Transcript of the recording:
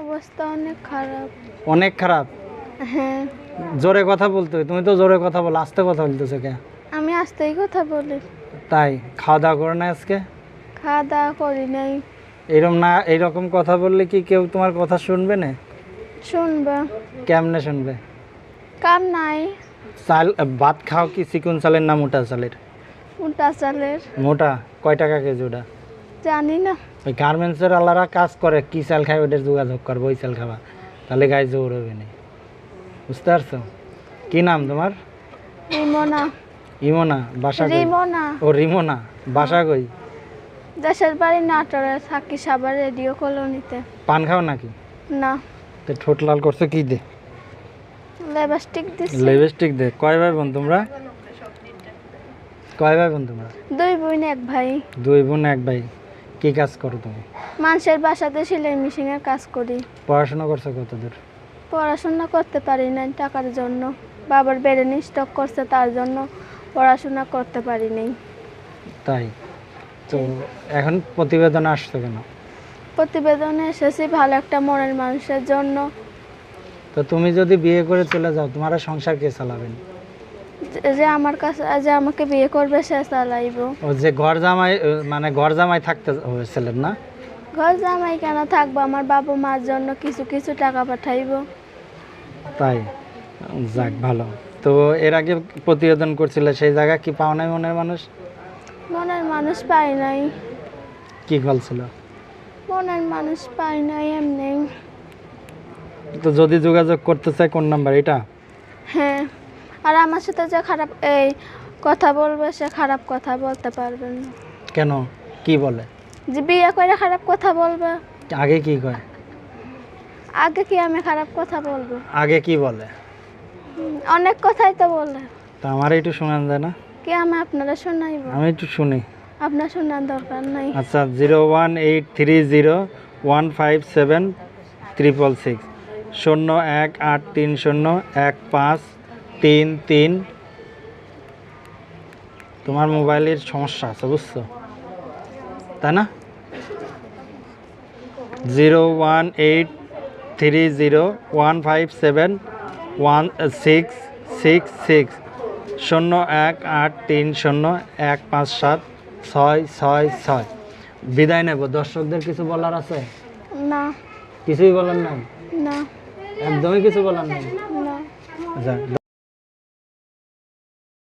অবস্থা অনেক খারাপ। অনেক খারাপ? হ্যাঁ। জোরে কথা বলতে হয়। তুমি তো জোরে কথা বলো আস্তে কথা বলতেছো কে? আমি আসতেই কথা বলি। তাই খাওয়া দাওয়া করে না আজকে? খাওয়া দাওয়া করি নাই। এরকম না এইরকম কথা বললে কি কেউ তোমার কথা শুনবে না? শুনবা। কেমনে শুনবে? কাম নাই। চাল ভাত খাও কি চিকুন চালের না মোটা চালের? উল্টা চালের। মোটা? কয় টাকা কেজি ওটা? জানি না ওই গার্মেন্টসের আলারা কাজ করে কি চাল খায় ওটার যোগাযোগ করব ওই চাল খাবা। তাহলে গায়ে জোর হবে না। বুঝতে পারছ? কি নাম তোমার? রিমোনা। ইমোনা বাসা কই? রিমোনা। ও রিমোনা বাসা কই? দেশের বাড়ি নাটোরে থাকি সাবার রেডিও কলোনিতে। পান খাও নাকি? না। তো ঠোঁট লাল করছ কি দে? লেবাস্টিক দিছি। লিপস্টিক দে। কয় ভাই বোন তোমরা? কয় ভাই বোন তোমরা? দুই বোন এক ভাই। দুই বোন এক ভাই। কি কাজ করো তুমি? মানুষের বাসাতে সেলাই মেশিনের কাজ করি। পড়াশোনা করছ কত দূর পড়াশোনা করতে পারি না টাকার জন্য। বাবার বেড়ে স্টক করছে তার জন্য পড়াশোনা করতে পারি নাই। তাই? তো এখন প্রতিবেদন আসছো কেন? প্রতিবেদনে এসেছি ভালো একটা মনের মানুষের জন্য। তো তুমি যদি বিয়ে করে চলে যাও তোমার সংসার কে চালাবেন যে- যে আমার কাছে যে আমাকে বিয়ে করবে সে চালাইব। ও যে ঘর জামাই মানে ঘর জামাই থাকতে হয়েছিলেন না? ঘর জামাই কেন থাকব? আমার বাবা মার জন্য কিছু কিছু টাকা পাঠাইব। তাই? যাক ভালো। তো এর আগে প্রতিবেদন করছিলে সেই জায়গা কি পাও নাই মনের মানুষ? মনের মানুষ পাই নাই। কি বলছিল মনের মানুষ পাই নাই এমনি। তো যদি যোগাযোগ করতে চাই কোন নাম্বার? এটা? হ্যাঁ। আর আমার সাথে যে খারাপ এই কথা বলবে সে খারাপ কথা বলতে পারবে না। কেন? কি বলে? যে বিয়ে করে খারাপ কথা বলবে। আগে কি কয়? আগে কি আমি খারাপ কথা বলব? আগে কি বলে? অনেক কথাই তো বলে। তা আমার একটু শোনান যায় না? কি আমি আপনারা শোনাইব? আমি একটু শুনি। আপনার শোনার দরকার নাই। আচ্ছা zero one eight three zero one five seven triple six শূন্য এক আট তিন শূন্য এক পাঁচ তিন তিন। তোমার মোবাইলের সমস্যা আছে বুঝছ? তাই না? Zero one eight three zero one five seven one six six six শূন্য এক আট তিন শূন্য এক পাঁচ সাত ছয় ছয় ছয়। বিদায় নেব। দর্শকদের কিছু বলার আছে? না। কিছুই বলার নাই? না। একদমই কিছু বলার নাই? আচ্ছা।